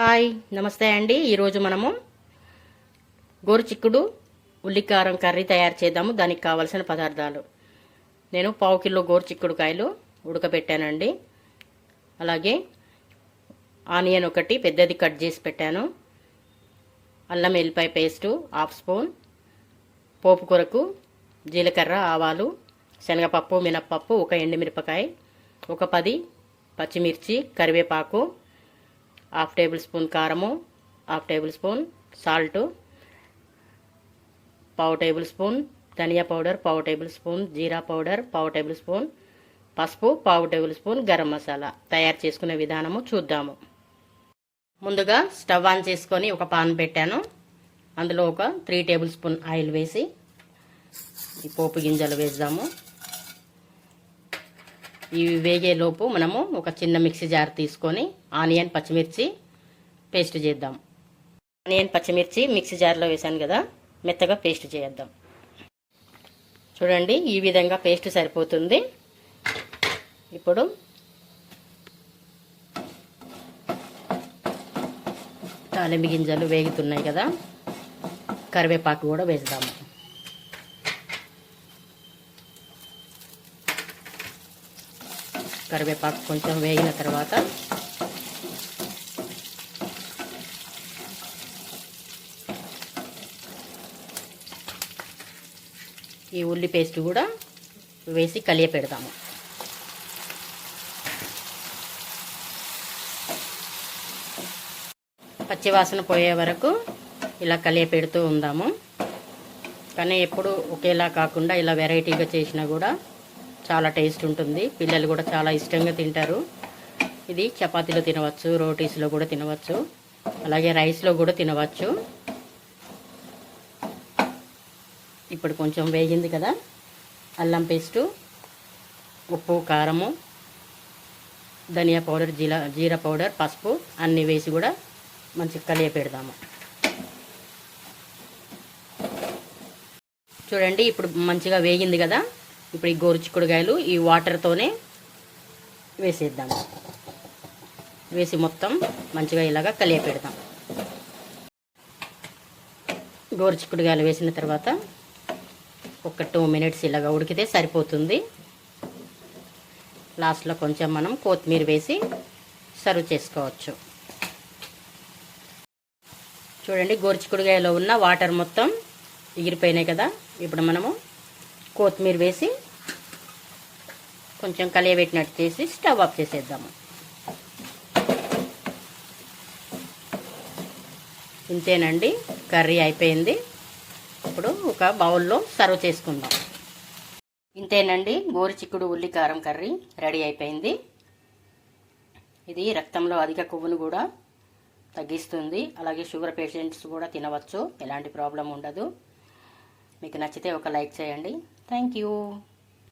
Hi నమస్తే అండి. ఈరోజు మనము గోరుచిక్కుడు ఉల్లికారం కర్రీ తయారు చేద్దాము. దానికి కావలసిన పదార్థాలు. నేను పావు కిలో గోరుచిక్కుడుకాయలు ఉడకబెట్టానండి. అలాగే ఆనియన్ ఒకటి పెద్దది కట్ చేసి పెట్టాను. అల్లం ఎల్లిపాయ పేస్టు హాఫ్ స్పూన్. పోపు కొరకు జీలకర్ర ఆవాలు శనగపప్పు మినప్పప్పు ఒక ఎండుమిరపకాయ ఒక పది పచ్చిమిర్చి కరివేపాకు హాఫ్ టేబుల్ స్పూన్ కారము హాఫ్ టేబుల్ స్పూన్ సాల్ట్ పావు టేబుల్ స్పూన్ ధనియా పౌడర్ పావు టేబుల్ స్పూన్ జీరా పౌడర్ పావు టేబుల్ స్పూన్ పసుపు పావు టేబుల్ స్పూన్ గరం మసాలా. తయారు చేసుకునే విధానము చూద్దాము. ముందుగా స్టవ్ ఆన్ చేసుకొని ఒక పాన్ పెట్టాను. అందులో ఒక త్రీ టేబుల్ స్పూన్ ఆయిల్ వేసి ఈ పోపు గింజలు వేద్దాము. ఇవి వేగేలోపు మనము ఒక చిన్న మిక్సీ జార్ తీసుకొని ఆనియన్ పచ్చిమిర్చి పేస్ట్ చేద్దాం. ఆనియన్ పచ్చిమిర్చి మిక్సీ జార్లో వేసాను కదా మెత్తగా పేస్ట్ చేద్దాం. చూడండి ఈ విధంగా పేస్ట్ సరిపోతుంది. ఇప్పుడు తాలింపు గింజలు వేగుతున్నాయి కదా కరివేపాకు కూడా వేద్దాము. కరివేపాకు కొంచెం వేగిన తర్వాత ఈ ఉల్లి పేస్ట్ కూడా వేసి కలియ పెడతాము. పచ్చివాసన పోయే వరకు ఇలా కలియ పెడుతూ ఉందాము. కానీ ఎప్పుడు ఒకేలా కాకుండా ఇలా వెరైటీగా చేసినా కూడా చాలా టేస్ట్ ఉంటుంది. పిల్లలు కూడా చాలా ఇష్టంగా తింటారు. ఇది చపాతీలో తినవచ్చు రోటీస్లో కూడా తినవచ్చు అలాగే రైస్లో కూడా తినవచ్చు. ఇప్పుడు కొంచెం వేగింది కదా అల్లం పేస్టు ఉప్పు కారము ధనియా పౌడర్ జీరా జీరా పౌడర్ పసుపు అన్నీ వేసి కూడా మంచిగా కలియ పెడదాము. చూడండి ఇప్పుడు మంచిగా వేగింది కదా ఇప్పుడు ఈ గోరుచిక్కుడుకాయలు ఈ వాటర్తోనే వేసేద్దాం. వేసి మొత్తం మంచిగా ఇలాగా కలియ పెడదాం గోరుచిక్కుడుకాయలు వేసిన తర్వాత ఒక టూ మినిట్స్ ఇలాగ ఉడికితే సరిపోతుంది. లాస్ట్లో కొంచెం మనం కొత్తిమీర వేసి సర్వ్ చేసుకోవచ్చు. చూడండి గోరుచిక్కుడుకాయలో ఉన్న వాటర్ మొత్తం ఎగిరిపోయినాయి కదా. ఇప్పుడు మనము కొత్తిమీర వేసి కొంచెం కలియబెట్టినట్టు చేసి స్టవ్ ఆఫ్ చేసేద్దాము. ఇంతేనండి కర్రీ అయిపోయింది. ఇప్పుడు ఒక బౌల్లో సర్వ్ చేసుకుందాం. ఇంతేనండి గోరుచిక్కుడు ఉల్లి కారం కర్రీ రెడీ అయిపోయింది. ఇది రక్తంలో అధిక కొవ్వును కూడా తగ్గిస్తుంది. అలాగే షుగర్ పేషెంట్స్ కూడా తినవచ్చు ఎలాంటి ప్రాబ్లం ఉండదు. మీకు నచ్చితే ఒక లైక్ చేయండి. Thank you.